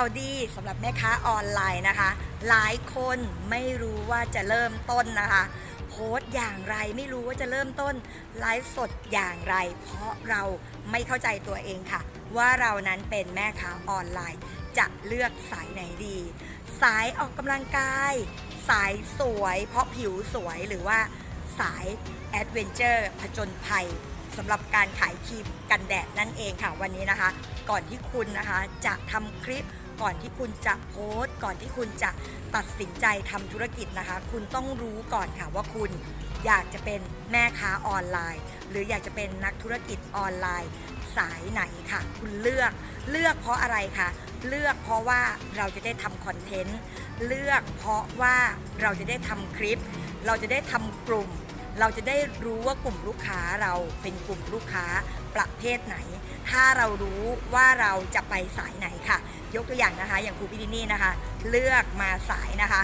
ข่าวดีสำหรับแม่ค้าออนไลน์นะคะ หลายคนไม่รู้ว่าจะเริ่มต้นนะคะ โพสต์อย่างไรไม่รู้ว่าจะเริ่มต้นไลฟ์สดอย่างไร เพราะเราไม่เข้าใจตัวเองค่ะ ว่าเรานั้นเป็นแม่ค้าออนไลน์ จะเลือกสายไหนดี สายออกกำลังกาย สายสวยเพราะผิวสวยหรือว่าสายแอดเวนเจอร์ผจญภัยสำหรับการขายครีมกันแดดนั่นเองค่ะวันนี้นะคะ ก่อนที่คุณนะคะจะทำคลิป ก่อนที่คุณจะโพสต์ ก่อนที่คุณจะตัดสินใจทำธุรกิจนะคะ คุณต้องรู้ก่อนค่ะว่าคุณอยากจะเป็นแม่ค้าออนไลน์ หรืออยากจะเป็นนักธุรกิจออนไลน์ สายไหนค่ะ คุณเลือกเลือกเพราะอะไรคะเลือกเพราะว่าเราจะได้ทำคอนเทนต์เลือกเพราะว่าเราจะได้ทำคลิป เราจะได้ทำกลุ่ม เราจะได้รู้ว่ากลุ่มลูกค้าเราเป็นกลุ่มลูกค้าประเภทไหน ถ้าเรารู้ว่าเราจะไปสายไหนค่ะ ยกตัวอย่างนะคะ อย่างครูพี่ดินี่นะคะ เลือกมาสายนะคะ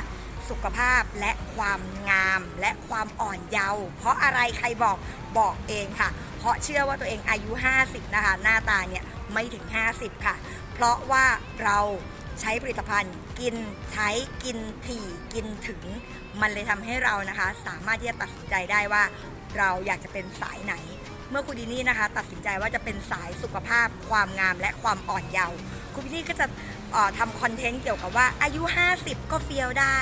สุขภาพและความงามและความอ่อนเยาว์เพราะอะไรใครบอกบอกเองค่ะ เพราะเชื่อว่าตัวเองอายุ 50 นะคะ หน้าตาเนี่ยไม่ถึง 50 ค่ะ เพราะว่าเรา ใช้ผลิตภัณฑ์ กินใช้กินถี่กินถึง มันเลยทำให้เรานะคะ สามารถที่จะตัดสินใจได้ว่า เราอยากจะเป็นสายไหน เมื่อคุณดินี่นะคะ ตัดสินใจว่าจะเป็นสายสุขภาพ ความงามและความอ่อนเยาว์คุณดินี่ก็จะทำคอนเทนต์เกี่ยวกับว่าอายุ 50 ก็เฟียวได้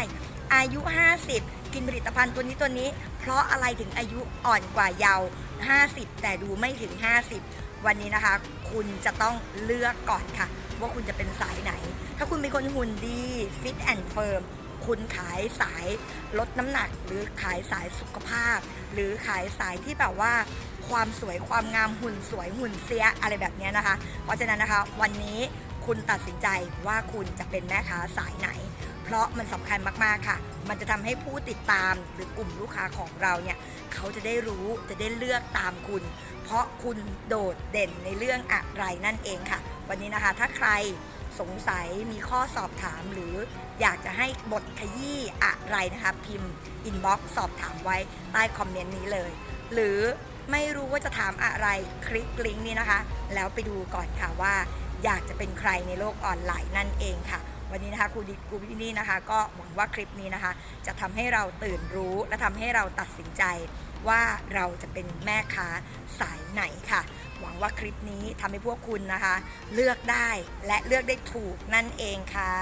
อายุ 50 กินผลิตภัณฑ์ตัวนี้ตัวนี้ เพราะอะไรถึงอายุอ่อนกว่าเยาว์50 แต่ดูไม่ถึง 50 วันนี้นะคะ คุณจะต้องเลือกก่อนค่ะ ว่าคุณจะเป็นสายไหน เป็นคนหุ่นดีฟิตแอนด์เฟิร์มคุณขายสายลดน้ำหนัก หรือขายสายสุขภาพ หรือขายสายที่แบบว่าความสวยความงามหุ่นสวยหุ่นเสียอะไรแบบนี้นะคะ เพราะฉะนั้นนะคะ วันนี้คุณตัดสินใจว่าคุณจะเป็นแม่ค้าสายไหน เพราะมันสำคัญมากๆค่ะ มันจะทำให้ผู้ติดตามหรือกลุ่มลูกค้าของเราเนี่ย เขาจะได้รู้จะได้เลือกตามคุณ เพราะคุณโดดเด่นในเรื่องอะไรนั่นเองค่ะ วันนี้นะคะถ้าใคร สงสัยมีข้อสอบถามหรืออยากจะให้บทขยี้อะไรนะคะพิมพ์อินบ็อกซ์สอบถามไว้ใต้คอมเมนต์นี้เลย หรือไม่รู้ว่าจะถามอะไรคลิกลิงก์นี้นะคะ แล้วไปดูก่อนค่ะว่า อยากจะเป็นใครในโลกออนไลน์นั่นเองค่ะ วันนี้นะคะครูดิครูพี่นี่นะคะ ก็หวังว่าคลิปนี้นะคะ จะทำให้เราตื่นรู้และทำให้เราตัดสินใจ ว่าเราจะเป็นแม่ค้าสายไหนค่ะ หวังว่าคลิปนี้ทำให้พวกคุณนะคะ เลือกได้และเลือกได้ถูกนั่นเองค่ะ